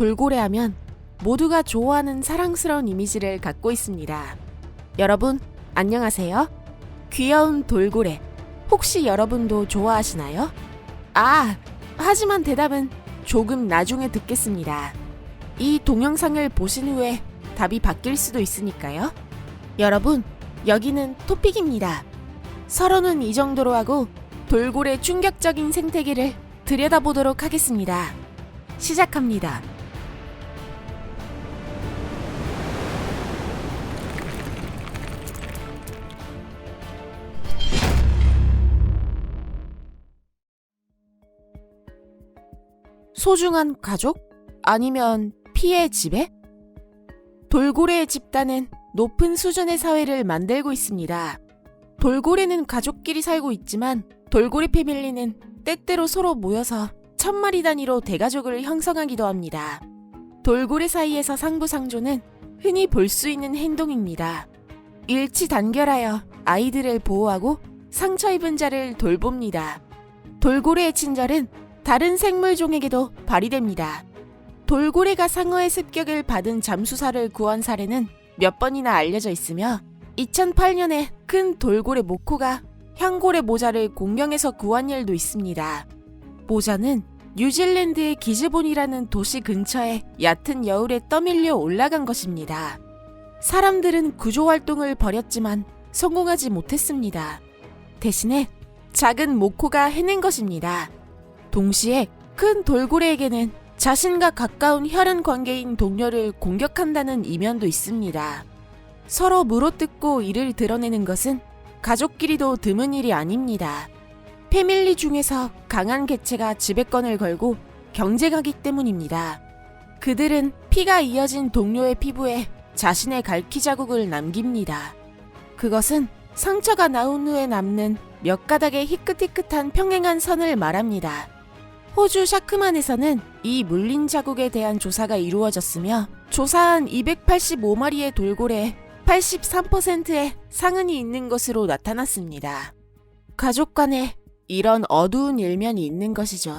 돌고래 하면 모두가 좋아하는 사랑스러운 이미지를 갖고 있습니다. 여러분, 안녕하세요. 귀여운 돌고래. 혹시 여러분도 좋아하시나요? 아, 하지만 대답은 조금 나중에 듣겠습니다. 이 동영상을 보신 후에 답이 바뀔 수도 있으니까요. 여러분, 여기는 토픽입니다. 서론은 이 정도로 하고 돌고래 충격적인 생태계를 들여다보도록 하겠습니다. 시작합니다. 소중한 가족? 아니면 피해 지배? 돌고래의 집단은 높은 수준의 사회를 만들고 있습니다. 돌고래는 가족끼리 살고 있지만 돌고래 패밀리는 때때로 서로 모여서 천 마리 단위로 대가족을 형성하기도 합니다. 돌고래 사이에서 상부상조는 흔히 볼 수 있는 행동입니다. 일치 단결하여 아이들을 보호하고 상처 입은 자를 돌봅니다. 돌고래의 친절은 다른 생물종에게도 발휘됩니다. 돌고래가 상어의 습격을 받은 잠수사를 구한 사례는 몇 번이나 알려져 있으며 2008년에 큰 돌고래 모코가 향고래 모자를 공경에서 구한 일도 있습니다. 모자는 뉴질랜드의 기즈본이라는 도시 근처에 얕은 여울에 떠밀려 올라간 것입니다. 사람들은 구조 활동을 벌였지만 성공하지 못했습니다. 대신에 작은 모코가 해낸 것입니다. 동시에 큰 돌고래에게는 자신과 가까운 혈연 관계인 동료를 공격한다는 이면도 있습니다. 서로 물어뜯고 이를 드러내는 것은 가족끼리도 드문 일이 아닙니다. 패밀리 중에서 강한 개체가 지배권을 걸고 경쟁하기 때문입니다. 그들은 피가 이어진 동료의 피부에 자신의 갈퀴 자국을 남깁니다. 그것은 상처가 나온 후에 남는 몇 가닥의 희끗희끗한 평행한 선을 말합니다. 호주 샤크만에서는 이 물린 자국에 대한 조사가 이루어졌으며 조사한 285마리의 돌고래 83%의 상흔이 있는 것으로 나타났습니다. 가족 간에 이런 어두운 일면이 있는 것이죠.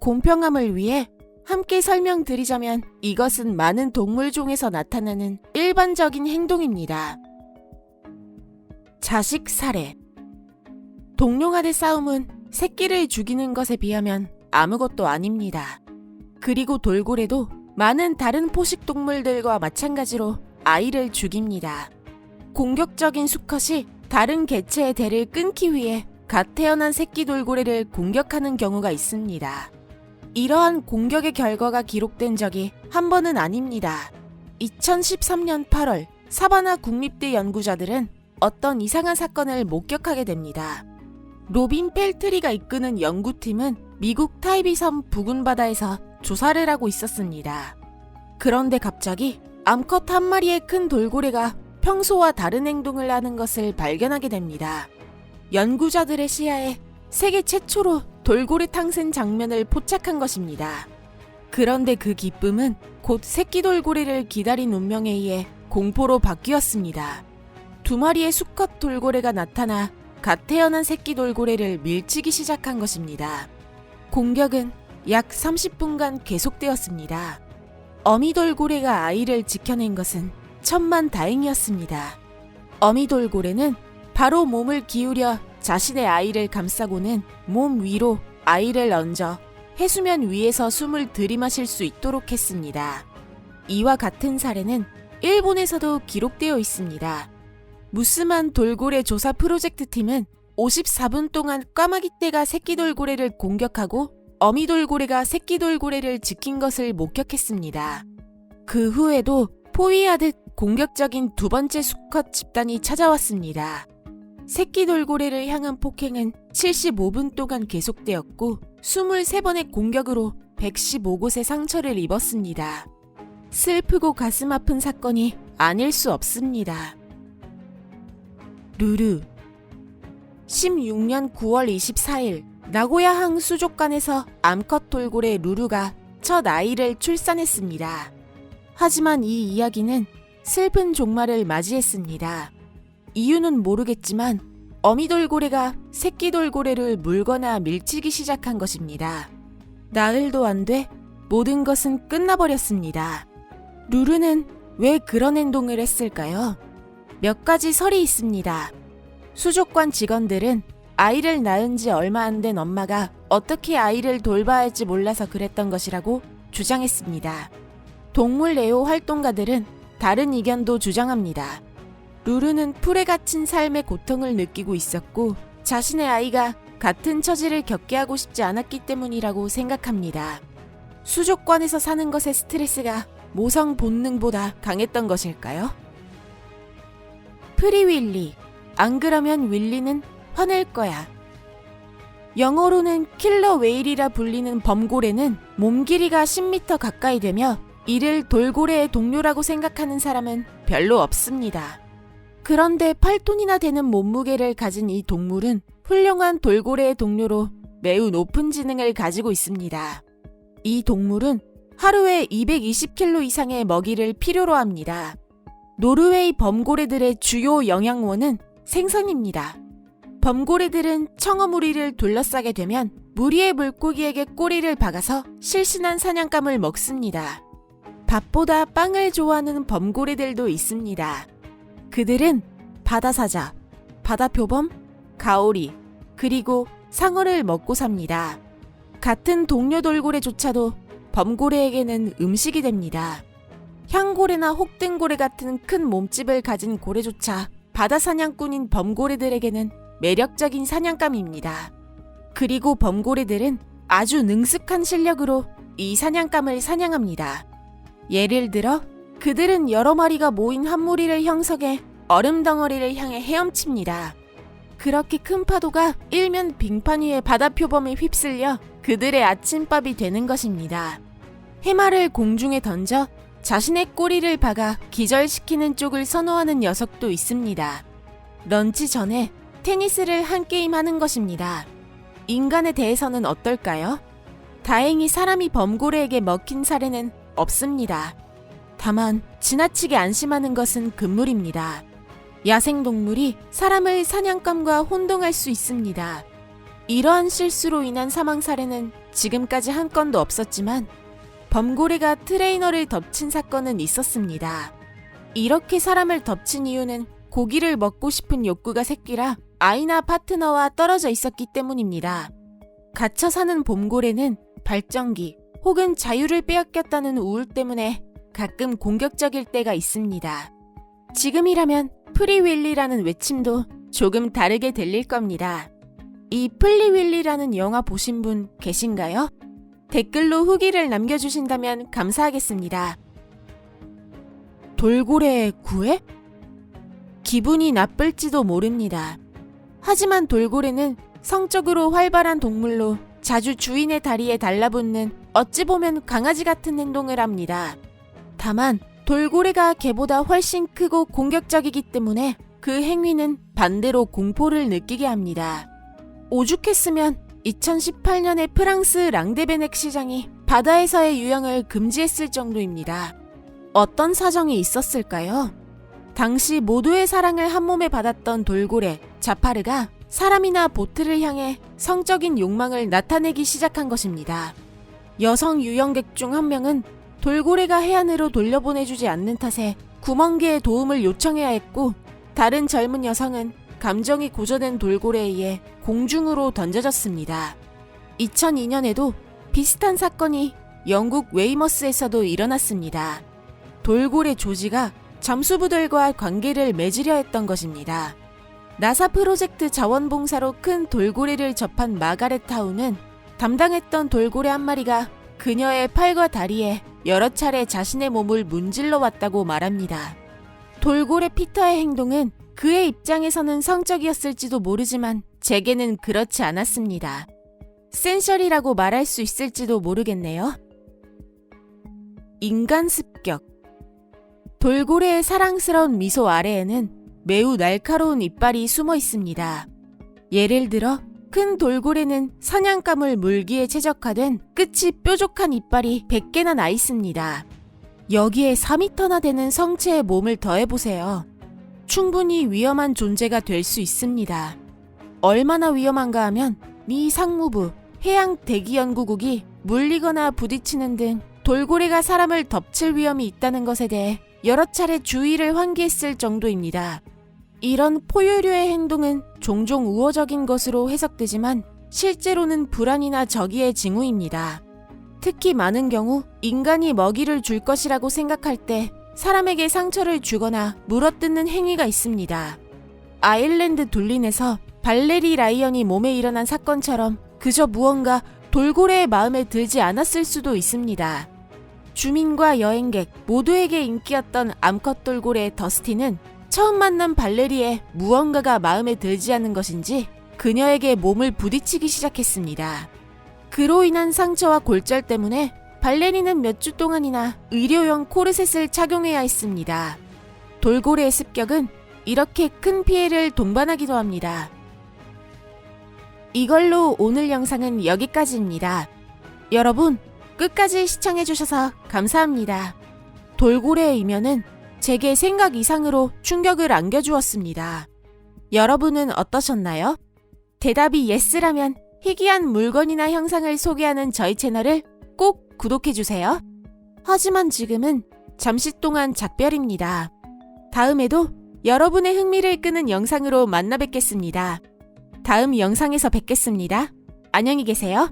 공평함을 위해 함께 설명드리자면 이것은 많은 동물종에서 나타나는 일반적인 행동입니다. 자식 살해 동료간의 싸움은 새끼를 죽이는 것에 비하면 아무것도 아닙니다. 그리고 돌고래도 많은 다른 포식 동물들과 마찬가지로 아이를 죽입니다. 공격적인 수컷이 다른 개체의 대를 끊기 위해 갓 태어난 새끼 돌고래를 공격하는 경우가 있습니다. 이러한 공격의 결과가 기록된 적이 한 번은 아닙니다. 2013년 8월 사바나 국립대 연구자들은 어떤 이상한 사건을 목격하게 됩니다. 로빈 펠트리가 이끄는 연구팀은 미국 타이비섬 부근 바다에서 조사를 하고 있었습니다. 그런데 갑자기 암컷 한 마리의 큰 돌고래가 평소와 다른 행동을 하는 것을 발견하게 됩니다. 연구자들의 시야에 세계 최초로 돌고래 탕생 장면을 포착한 것입니다. 그런데 그 기쁨은 곧 새끼 돌고래를 기다린 운명에 의해 공포로 바뀌었습니다. 두 마리의 수컷 돌고래가 나타나 갓 태어난 새끼 돌고래를 밀치기 시작한 것입니다. 공격은 약 30분간 계속되었습니다. 어미 돌고래가 아이를 지켜낸 것은 천만 다행이었습니다. 어미 돌고래는 바로 몸을 기울여 자신의 아이를 감싸고는 몸 위로 아이를 얹어 해수면 위에서 숨을 들이마실 수 있도록 했습니다. 이와 같은 사례는 일본에서도 기록되어 있습니다. 무스만 돌고래 조사 프로젝트 팀은 54분 동안 까마귀 떼가 새끼 돌고래를 공격하고 어미 돌고래가 새끼 돌고래를 지킨 것을 목격했습니다. 그 후에도 포위하듯 공격적인 두 번째 수컷 집단이 찾아왔습니다. 새끼 돌고래를 향한 폭행은 75분 동안 계속되었고 23번의 공격으로 115곳의 상처를 입었습니다. 슬프고 가슴 아픈 사건이 아닐 수 없습니다. 루루 16년 9월 24일 나고야항 수족관에서 암컷 돌고래 루루가 첫 아이를 출산했습니다. 하지만 이 이야기는 슬픈 종말을 맞이했습니다. 이유는 모르겠지만 어미 돌고래가 새끼 돌고래를 물거나 밀치기 시작한 것입니다. 나흘도 안 돼 모든 것은 끝나버렸습니다. 루루는 왜 그런 행동을 했을까요? 몇 가지 설이 있습니다. 수족관 직원들은 아이를 낳은 지 얼마 안 된 엄마가 어떻게 아이를 돌봐야 할지 몰라서 그랬던 것이라고 주장했습니다. 동물 애호 활동가들은 다른 의견도 주장합니다. 루루는 풀에 갇힌 삶의 고통을 느끼고 있었고 자신의 아이가 같은 처지를 겪게 하고 싶지 않았기 때문이라고 생각합니다. 수족관에서 사는 것의 스트레스가 모성 본능보다 강했던 것일까요? 프리윌리. 안 그러면 윌리는 화낼 거야. 영어로는 킬러 웨일이라 불리는 범고래는 몸 길이가 10m 가까이 되며 이를 돌고래의 동료라고 생각하는 사람은 별로 없습니다. 그런데 8톤이나 되는 몸무게를 가진 이 동물은 훌륭한 돌고래의 동료로 매우 높은 지능을 가지고 있습니다. 이 동물은 하루에 220kg 이상의 먹이를 필요로 합니다. 노르웨이 범고래들의 주요 영양원은 생선입니다. 범고래들은 청어무리를 둘러싸게 되면 무리의 물고기에게 꼬리를 박아서 실신한 사냥감을 먹습니다. 밥보다 빵을 좋아하는 범고래들도 있습니다. 그들은 바다사자, 바다표범, 가오리, 그리고 상어를 먹고 삽니다. 같은 동료 돌고래조차도 범고래에게는 음식이 됩니다. 향고래나 혹등고래 같은 큰 몸집을 가진 고래조차 바다 사냥꾼인 범고래들에게는 매력적인 사냥감입니다. 그리고 범고래들은 아주 능숙한 실력으로 이 사냥감을 사냥합니다. 예를 들어 그들은 여러 마리가 모인 한 무리를 형성해 얼음 덩어리를 향해 헤엄칩니다. 그렇게 큰 파도가 일면 빙판 위의 바다 표범에 휩쓸려 그들의 아침밥이 되는 것입니다. 해마를 공중에 던져 자신의 꼬리를 박아 기절시키는 쪽을 선호하는 녀석도 있습니다. 런치 전에 테니스를 한 게임 하는 것입니다. 인간에 대해서는 어떨까요? 다행히 사람이 범고래에게 먹힌 사례는 없습니다. 다만 지나치게 안심하는 것은 금물입니다. 야생동물이 사람을 사냥감과 혼동할 수 있습니다. 이러한 실수로 인한 사망 사례는 지금까지 한 건도 없었지만 범고래가 트레이너를 덮친 사건은 있었습니다. 이렇게 사람을 덮친 이유는 고기를 먹고 싶은 욕구가 새끼라 아이나 파트너와 떨어져 있었기 때문입니다. 갇혀 사는 봄고래는 발전기 혹은 자유를 빼앗겼다는 우울 때문에 가끔 공격적일 때가 있습니다. 지금이라면 프리윌리라는 외침도 조금 다르게 들릴 겁니다. 이 플리윌리라는 영화 보신 분 계신가요? 댓글로 후기를 남겨주신다면 감사하겠습니다. 돌고래의 구애? 기분이 나쁠지도 모릅니다. 하지만 돌고래는 성적으로 활발한 동물로 자주 주인의 다리에 달라붙는 어찌 보면 강아지 같은 행동을 합니다. 다만 돌고래가 개보다 훨씬 크고 공격적이기 때문에 그 행위는 반대로 공포를 느끼게 합니다. 오죽했으면 2018년에 프랑스 랑데베넥 시장이 바다에서의 유영을 금지했을 정도입니다. 어떤 사정이 있었을까요? 당시 모두의 사랑을 한 몸에 받았던 돌고래 자파르가 사람이나 보트를 향해 성적인 욕망을 나타내기 시작한 것입니다. 여성 유영객 중 한 명은 돌고래가 해안으로 돌려보내주지 않는 탓에 구멍개의 도움을 요청해야 했고 다른 젊은 여성은 감정이 고조된 돌고래에 의해 공중으로 던져졌습니다. 2002년에도 비슷한 사건이 영국 웨이머스에서도 일어났습니다. 돌고래 조지가 잠수부들과 관계를 맺으려 했던 것입니다. 나사 프로젝트 자원봉사로 큰 돌고래를 접한 마가렛 타우는 담당했던 돌고래 한 마리가 그녀의 팔과 다리에 여러 차례 자신의 몸을 문질러 왔다고 말합니다. 돌고래 피터의 행동은 그의 입장에서는 성적이었을지도 모르지만 제게는 그렇지 않았습니다. 센셜이라고 말할 수 있을지도 모르겠네요. 인간 습격 돌고래의 사랑스러운 미소 아래에는 매우 날카로운 이빨이 숨어 있습니다. 예를 들어 큰 돌고래는 사냥감을 물기에 최적화된 끝이 뾰족한 이빨이 100개나 나 있습니다. 여기에 4미터나 되는 성체의 몸을 더해보세요. 충분히 위험한 존재가 될 수 있습니다. 얼마나 위험한가 하면 미 상무부 해양대기연구국이 물리거나 부딪히는 등 돌고래가 사람을 덮칠 위험이 있다는 것에 대해 여러 차례 주의를 환기했을 정도입니다. 이런 포유류의 행동은 종종 우호적인 것으로 해석되지만 실제로는 불안이나 적의의 징후입니다. 특히 많은 경우 인간이 먹이를 줄 것이라고 생각할 때 사람에게 상처를 주거나 물어뜯는 행위가 있습니다. 아일랜드 둘린에서 발레리 라이언이 몸에 일어난 사건처럼 그저 무언가 돌고래의 마음에 들지 않았을 수도 있습니다. 주민과 여행객 모두에게 인기였던 암컷 돌고래 더스티는 처음 만난 발레리에 무언가가 마음에 들지 않은 것인지 그녀에게 몸을 부딪히기 시작했습니다. 그로 인한 상처와 골절 때문에 발레리는 몇 주 동안이나 의료용 코르셋을 착용해야 했습니다. 돌고래의 습격은 이렇게 큰 피해를 동반하기도 합니다. 이걸로 오늘 영상은 여기까지입니다. 여러분, 끝까지 시청해주셔서 감사합니다. 돌고래의 이면은 제게 생각 이상으로 충격을 안겨주었습니다. 여러분은 어떠셨나요? 대답이 예스라면 희귀한 물건이나 형상을 소개하는 저희 채널을 꼭 구독해주세요. 하지만 지금은 잠시 동안 작별입니다. 다음에도 여러분의 흥미를 끄는 영상으로 만나 뵙겠습니다. 다음 영상에서 뵙겠습니다. 안녕히 계세요.